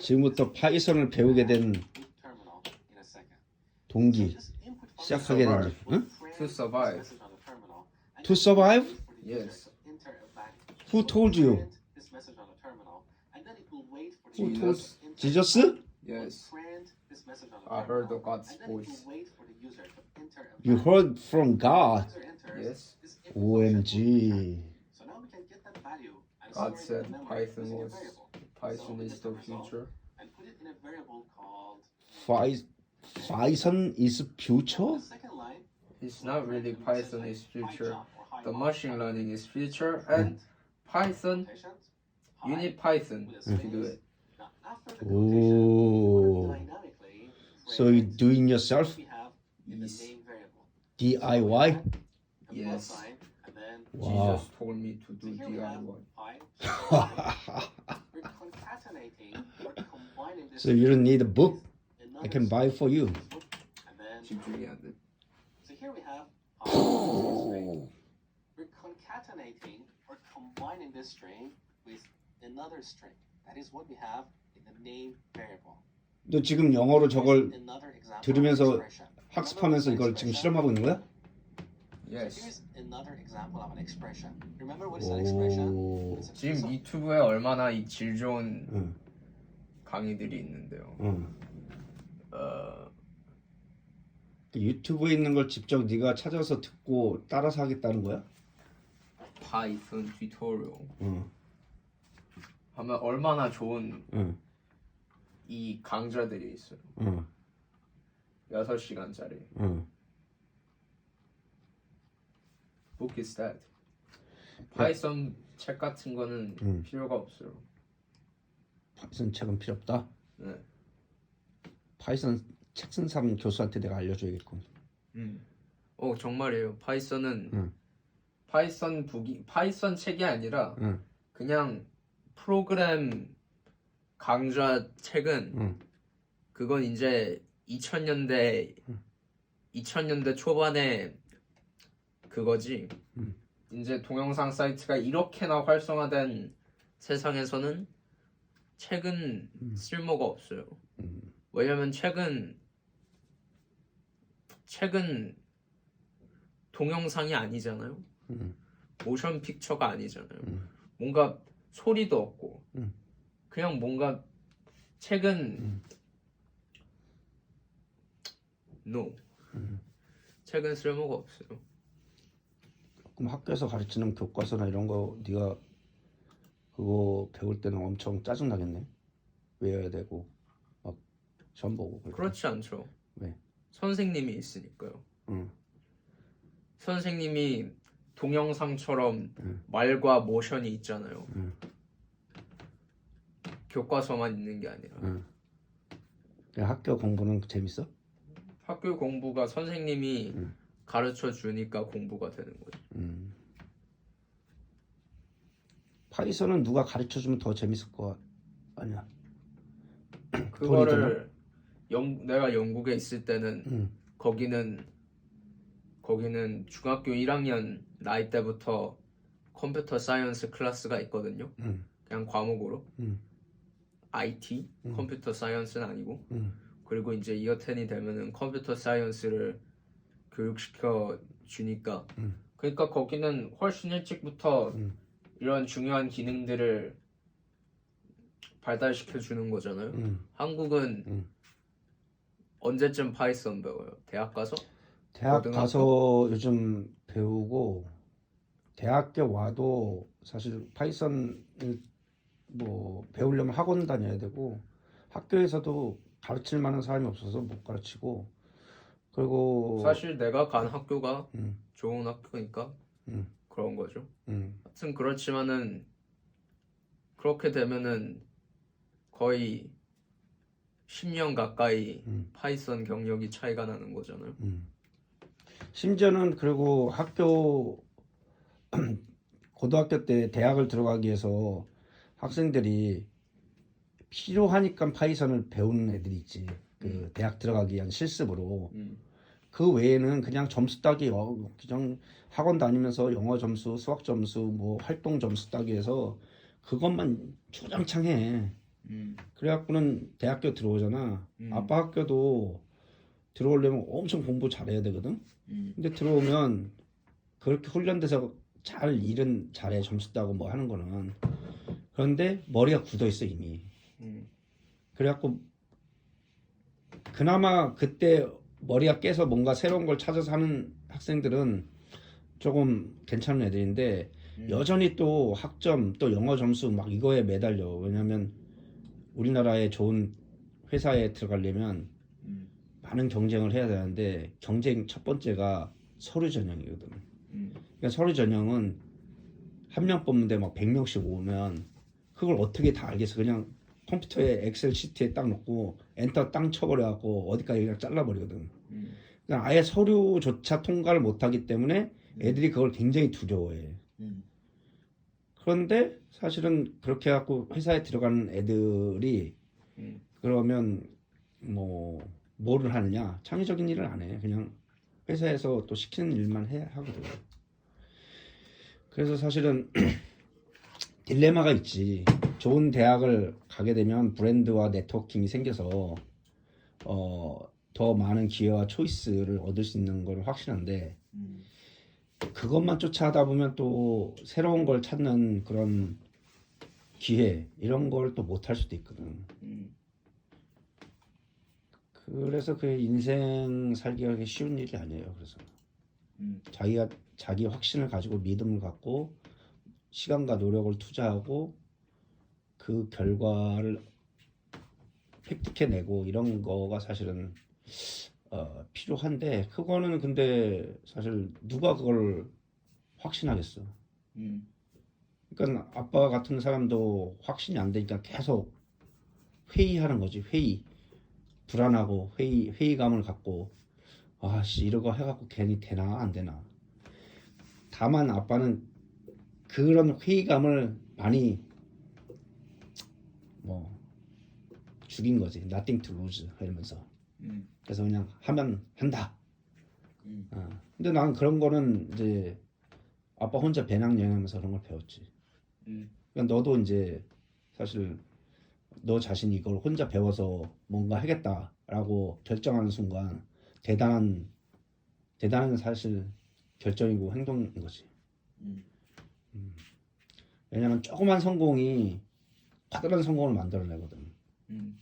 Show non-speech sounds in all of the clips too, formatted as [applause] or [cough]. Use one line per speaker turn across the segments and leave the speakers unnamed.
지금부터 파이썬을 배우게 된
terminal in a second.
동기 시작하게 된 지- 응?
To survive.
To survive?
Yes.
Who told you? Who
told-
value.
Yes. I heard
terminal,
God's voice.
You heard from God.
Yes.
OMG.
God said Python was Python is the future.
Python is future?
It's not really Python is future. The machine learning is future and Python. You need Python to do it.
Oh. So you doing yourself?
Yes.
DIY?
Yes.
Wow.
Jesus told me to do DIY. [laughs] [laughs]
pi. We're concatenating or combining this
So you don't need a book.
with
I
another
can buy for you.
and then
집중이 안 돼.
So here we have pi string. We're [laughs] concatenating or combining this string with another string. That is what we have in the name variable.
너 지금 영어로 저걸
Another example
들으면서
of an expression.
학습하면서 이걸 지금 실험하고 있는 거야?
So
Yes.
here's another example of an expression. Remember what is an expression?
오.
It's a
지금 유튜브에 얼마나 이 질 좋은
응,
강의들이 있는데요.
응.
어,
그 유튜브에 있는 걸 직접 네가 찾아서 듣고 따라서 하겠다는 거야?
파이썬 튜토리얼
응,
하면 얼마나 좋은
응,
이 강좌들이 있어요.
응,
6시간짜리.
응.
Book is that. 파이썬 책 같은 거는
음.
필요가 없어요.
파이썬 책은 필요 없다.
네.
파이썬 책 쓴 사람 교수한테 내가 알려줘야겠군.
어 정말이에요. 파이썬은
음.
파이썬 북이 파이썬 책이 아니라
응,
그냥 프로그램 강좌 책은
응,
그건 이제 2000년대 2000년대 초반에 그거지.
음.
이제 동영상 사이트가 이렇게나 활성화된 세상에서는 책은 쓸모가 없어요.
음.
왜냐면 책은 책은 동영상이 아니잖아요.
음.
모션 픽처가 아니잖아요.
음.
뭔가 소리도 없고
음.
그냥 뭔가 책은
음.
no
음.
책은 쓸모가 없어요.
그럼 학교에서 가르치는 교과서나 이런 거 네가 그거 배울 때는 엄청 짜증 나겠네. 외워야 되고 막 시험 보고.
그렇지 않죠.
왜?
선생님이 있으니까요.
응,
선생님이 동영상처럼
음.
말과 모션이 있잖아요.
음.
교과서만 있는 게 아니라
응. 학교 공부는 재밌어?
학교 공부가 선생님이
음.
가르쳐 주니까 공부가 되는 거죠.
음. 파이썬은 누가 가르쳐 주면 더 재밌을 거 아니야. [clears throat]
그거를 영, 내가 영국에 있을 때는
응,
거기는 거기는 중학교 1학년 나이 때부터 컴퓨터 사이언스 클래스가 있거든요.
응,
그냥 과목으로
응,
IT
음.
컴퓨터 사이언스는 아니고
응,
그리고 이제 이어텐이 되면은 컴퓨터 사이언스를 교육시켜 주니까
음.
그러니까 거기는 훨씬 일찍부터
음.
이런 중요한 기능들을 발달시켜 주는 거잖아요.
응.
한국은
음.
언제쯤 파이썬 배워요? 대학 가서?
대학
고등학교?
가서 요즘 배우고 대학교 와도 사실 파이썬 뭐 배우려면 학원 다녀야 되고 학교에서도 가르칠 만한 사람이 없어서 못 가르치고 그리고
사실 내가 간 학교가
음.
좋은 학교니까
음.
그런 거죠.
음,
하여튼 그렇지만은 그렇게 되면은 거의 10년 가까이
음.
파이썬 경력이 차이가 나는 거잖아요.
음. 심지어는 그리고 학교 [clears throat] 고등학교 때 대학을 들어가기 위해서 학생들이 필요하니까 파이썬을 배우는 애들이 있지. 그 대학 들어가기 위한 실습으로.
음.
그 외에는 그냥 점수 따기 어, 그냥 학원 다니면서 영어 점수, 수학 점수, 뭐 활동 점수 따기 위해서 그것만 주장창 해.
음.
그래갖고는 대학교 들어오잖아.
음.
아빠 학교도 들어오려면 엄청 공부 잘해야 되거든.
음.
근데 들어오면 그렇게 훈련돼서 잘 일은 잘해 점수 따고 뭐 하는 거는 그런데 머리가 굳어 있어 이미.
음.
그래갖고 그나마 그때 머리가 깨서 뭔가 새로운 걸 찾아서 하는 학생들은 조금 괜찮은 애들인데
음.
여전히 또 학점 또 영어 점수 막 이거에 매달려 왜냐면 우리나라의 좋은 회사에 들어가려면
음.
많은 경쟁을 해야 되는데 경쟁 첫 번째가 서류 전형이거든
음.
그러니까 서류 전형은 한 명 뽑는데 막 100명씩 오면 그걸 어떻게 다 알겠어 그냥 컴퓨터에 엑셀 시트에 딱 넣고 엔터 땅 쳐버려갖고 어디까지 그냥 잘라버리거든.
음.
그러니까 아예 서류조차 통과를 못하기 때문에 애들이 그걸 굉장히 두려워해.
음.
그런데 사실은 그렇게 해갖고 회사에 들어가는 애들이
음.
그러면 뭐 뭐를 하느냐? 창의적인 일을 안 해. 그냥 회사에서 또 시키는 일만 해 하거든. 그래서 사실은 [clears throat] 딜레마가 있지 좋은 대학을 가게 되면 브랜드와 네트워킹이 생겨서 어, 더 많은 기회와 초이스를 얻을 수 있는 건 확실한데
음.
그것만 쫓아하다 보면 또 새로운 걸 찾는 그런 기회 이런 걸 또 못 할 수도 있거든.
음.
그래서 그 인생 살기가 쉬운 일이 아니에요. 그래서
음.
자기가 자기 확신을 가지고 믿음을 갖고 시간과 노력을 투자하고 그 결과를 획득해내고 이런 거가 사실은 어, 필요한데 그거는 근데 사실 누가 그걸 확신하겠어.
음.
그러니까 아빠 같은 사람도 확신이 안 되니까 계속 회의하는 거지 회의 불안하고 회의 회의감을 갖고 아씨 이러고 해갖고 괜히 되나 안 되나 다만 아빠는 그런 회의감을 많이 뭐 죽인 거지 nothing to lose 이러면서
음.
그래서 그냥 하면 한다
음.
어. 근데 난 그런 거는 이제 아빠 혼자 배낭 여행하면서 그런 걸 배웠지
음.
그러니까 너도 이제 사실 너 자신이 이걸 혼자 배워서 뭔가 하겠다라고 결정하는 순간 대단한 대단한 사실 결정이고 행동인 거지.
음.
왜냐면 조그만 성공이 커다란 성공을 만들어내거든.
음.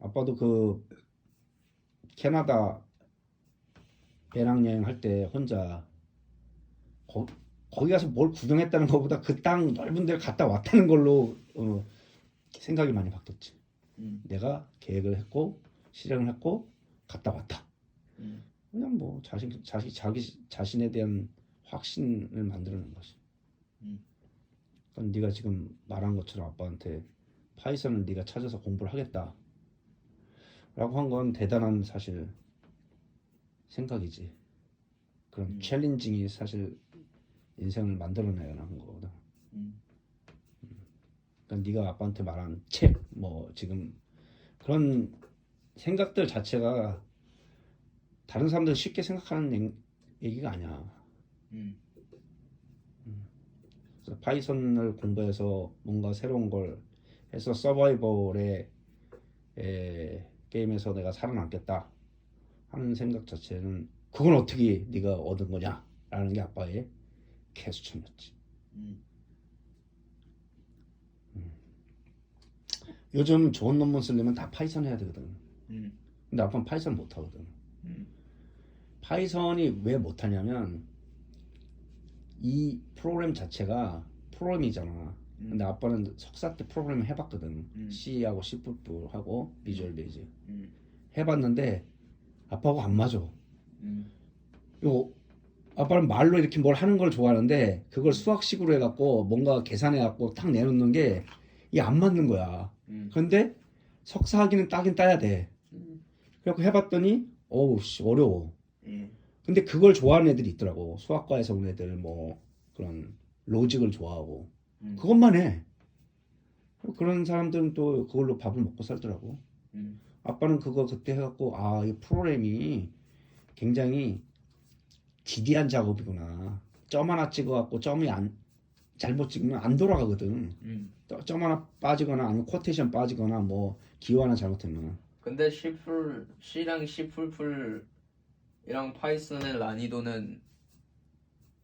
아빠도 그 캐나다 배낭여행 할 때 혼자 거, 거기 가서 뭘 구경했다는 것보다 그 땅 넓은 데를 갔다 왔다는 걸로 어, 생각이 많이 바뀌었지.
음.
내가 계획을 했고 실행을 했고 갔다 왔다.
음.
그냥 뭐 자신 자기 자기 자신에 대한 확신을 만들어낸 것이.
음.
그러니까 네가 지금 말한 것처럼 아빠한테 파이썬을 네가 찾아서 공부를 하겠다. 라고 한 건 대단한 사실 생각이지. 그런
음.
챌린징이 사실 인생을 만들어내는 거거든.
음.
그러니까 네가 아빠한테 말한 책, 뭐 지금 그런 생각들 자체가 다른 사람들 쉽게 생각하는 얘- 얘기가 아니야.
음.
그래서 파이썬을 공부해서 뭔가 새로운 걸 해서 서바이벌의 에, 게임에서 내가 살아남겠다 하는 생각 자체는 그건 어떻게 네가 얻은 거냐라는 게 아빠의 개수천이었지.
음.
요즘 좋은 논문 쓰려면 다 파이썬 해야 되거든.
음.
근데 아빠는 파이썬 못 하거든.
음.
파이썬이 왜 못하냐면 이 프로그램 자체가 프로그램이잖아. 근데 아빠는 석사 때 프로그램 해봤거든.
음.
C하고 C++ 하고 비주얼 베이즈
음.
해봤는데 아빠하고 안 맞아.
음.
이거 아빠는 말로 이렇게 뭘 하는 걸 좋아하는데 그걸 수학식으로 해갖고 뭔가 계산해갖고 탁 내놓는 게 이게 안 맞는 거야.
음.
그런데 석사 학위는 따긴 따야 돼.
음.
그래갖고 해봤더니 어우 씨 어려워.
음.
근데 그걸 좋아하는 애들이 있더라고. 수학과에서 온 애들 뭐 그런 로직을 좋아하고
음.
그것만 해. 그런 사람들은 또 그걸로 밥을 먹고 살더라고.
음.
아빠는 그거 그때 해갖고 아 이 프로그램이 굉장히 지디한 작업이구나. 점 하나 찍어갖고 점이 안 잘못 찍으면 안 돌아가거든.
음.
또- 점 하나 빠지거나 아니면 코테이션 빠지거나 뭐 기호 하나 잘못하면
근데 C풀 C랑 C풀풀 이랑 파이썬의 난이도는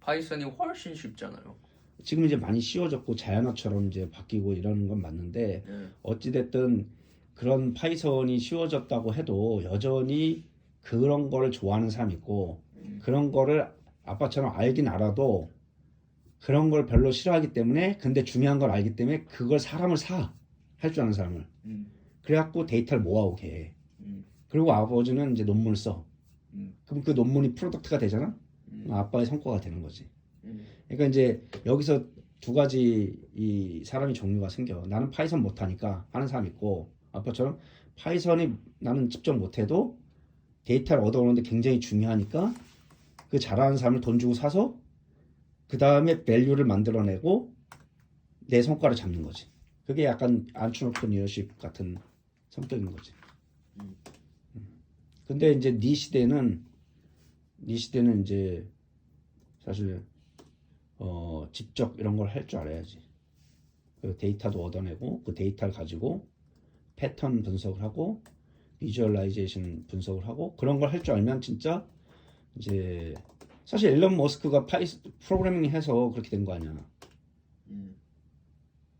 파이썬이 훨씬 쉽잖아요.
지금 이제 많이 쉬워졌고 자연어처럼 이제 바뀌고 이러는 건 맞는데
예.
어찌됐든 그런 파이썬이 쉬워졌다고 해도 여전히 그런 거를 좋아하는 사람이 있고
음.
그런 거를 아빠처럼 알긴 알아도 그런 걸 별로 싫어하기 때문에 근데 중요한 걸 알기 때문에 그걸 사람을 사 할 줄 아는 사람을
음.
그래갖고 데이터를 모아오게 해
음.
그리고 아버지는 이제 논문을 써
음.
그럼 그 논문이 프로덕트가 되잖아
음.
아빠의 성과가 되는 거지
음.
그러니까 이제 여기서 두 가지 이 사람이 종류가 생겨. 나는 파이썬 못하니까 하는 사람 있고 아빠처럼 파이썬이 나는 직접 못해도 데이터를 얻어오는데 굉장히 중요하니까 그 잘하는 사람을 돈 주고 사서 그 다음에 밸류를 만들어내고 내 성과를 잡는 거지. 그게 약간 안추노프 리더십 같은 성격인 거지.
음.
음. 근데 이제 네 시대는 네 시대는 이제 사실 어, 직접 이런 걸 할 줄 알아야지. 그 데이터도 얻어내고 그 데이터를 가지고 패턴 분석을 하고 비주얼라이제이션 분석을 하고 그런 걸 할 줄 알면 진짜 이제 사실 일론 머스크가 파이 프로그래밍 해서 그렇게 된 거 아니야.
음.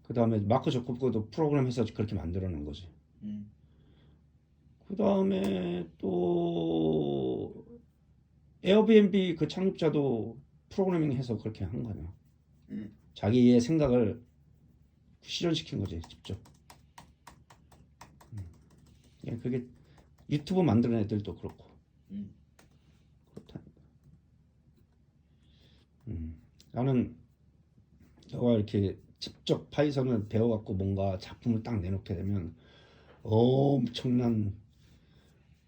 그 다음에 마크 저커버도 프로그램 해서 그렇게 만들어낸 거지.
음.
그 다음에 또 에어비앤비 그 창립자도 프로그래밍 해서 그렇게 한거 아니야.
음.
자기의 생각을 실현시킨 거지 직접. 음. 예, 그게 유튜브 만드는 애들도 그렇고
음.
그렇다니까. 음. 나는 너가 이렇게 직접 파이썬을 배워갖고 뭔가 작품을 딱 내놓게 되면 엄청난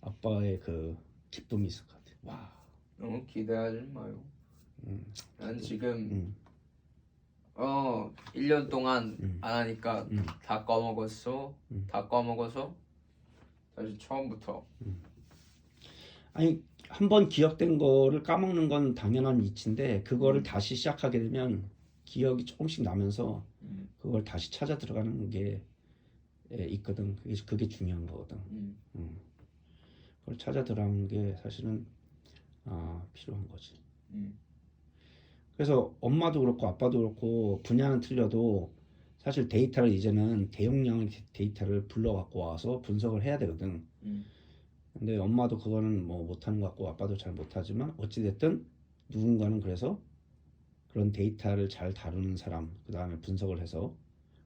아빠의 그 기쁨이 있을 것 같아. 와.
너무 기대하지 마요.
음.
난 지금
음.
어 1년 동안
음.
안 하니까
음.
다 까먹었어.
음.
다 까먹어서 다시 처음부터.
아니 한 번 기억된 거를 까먹는 건 당연한 이치인데 그거를 다시 시작하게 되면 기억이 조금씩 나면서
음.
그걸 다시 찾아 들어가는 게 예, 있거든. 그게 그게 중요한 거거든.
음.
음. 그걸 찾아 들어가는 게 사실은 아, 필요한 거지.
음.
그래서 엄마도 그렇고 아빠도 그렇고 분야는 틀려도 사실 데이터를 이제는 대용량의 데- 데이터를 불러 갖고 와서 분석을 해야 되거든.
음.
근데 엄마도 그거는 뭐 못하는 것 같고 아빠도 잘 못하지만 어찌 됐든 누군가는 그래서 그런 데이터를 잘 다루는 사람 그 다음에 분석을 해서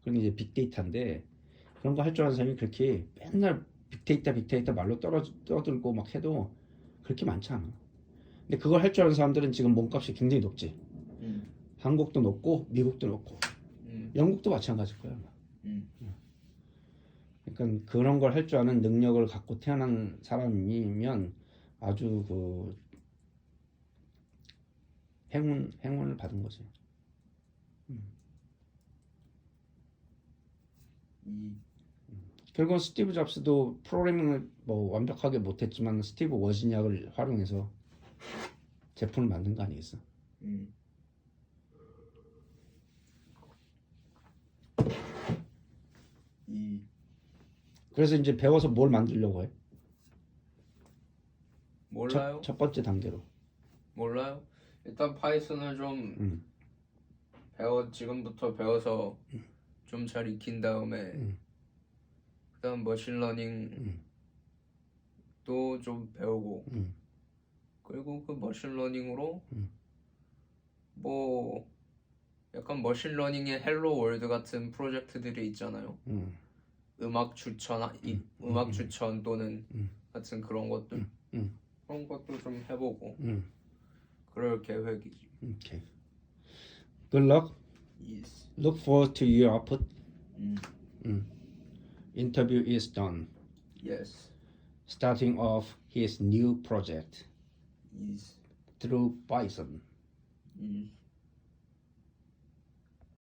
그런 게 이제 빅데이터인데 그런 거 할 줄 아는 사람이 그렇게 맨날 빅데이터 빅데이터 말로 떨어 떠들고 막 해도 그렇게 많지 않아. 근데 그걸 할 줄 아는 사람들은 지금 몸값이 굉장히 높지.
음.
한국도 높고 미국도 높고
음.
영국도 마찬가지일 거야.
음.
그러니까 그런 걸 할 줄 아는 능력을 갖고 태어난 사람이면 아주 그 행운 행운을 받은 거지.
이.
결국은 스티브 잡스도 프로그래밍을 뭐 완벽하게 못했지만 스티브 워지니악을 활용해서 제품을 만든 거 아니겠어?
음. 이.
그래서 이제 배워서 뭘 만들려고 해?
몰라요?
첫, 첫 번째 단계로.
몰라요? 일단 파이썬을 좀
음.
배워 지금부터 배워서 좀잘 익힌 다음에
음.
그다음 머신러닝
음.
도좀 배우고
음.
그리고 그 머신러닝으로
음.
뭐 약간 머신러닝의 헬로 월드 같은 프로젝트들이 있잖아요.
음.
음악 추천 이,
음,
음악
음,
추천 또는
음.
같은 그런 것들
음, 음.
그런 것도 좀 해보고
음.
그럴 계획이지.
오케이. Good luck.
Yes.
Look forward to your output.
음.
Interview is done.
Yes.
Starting off his new project
Yes.
through Python.
Yes.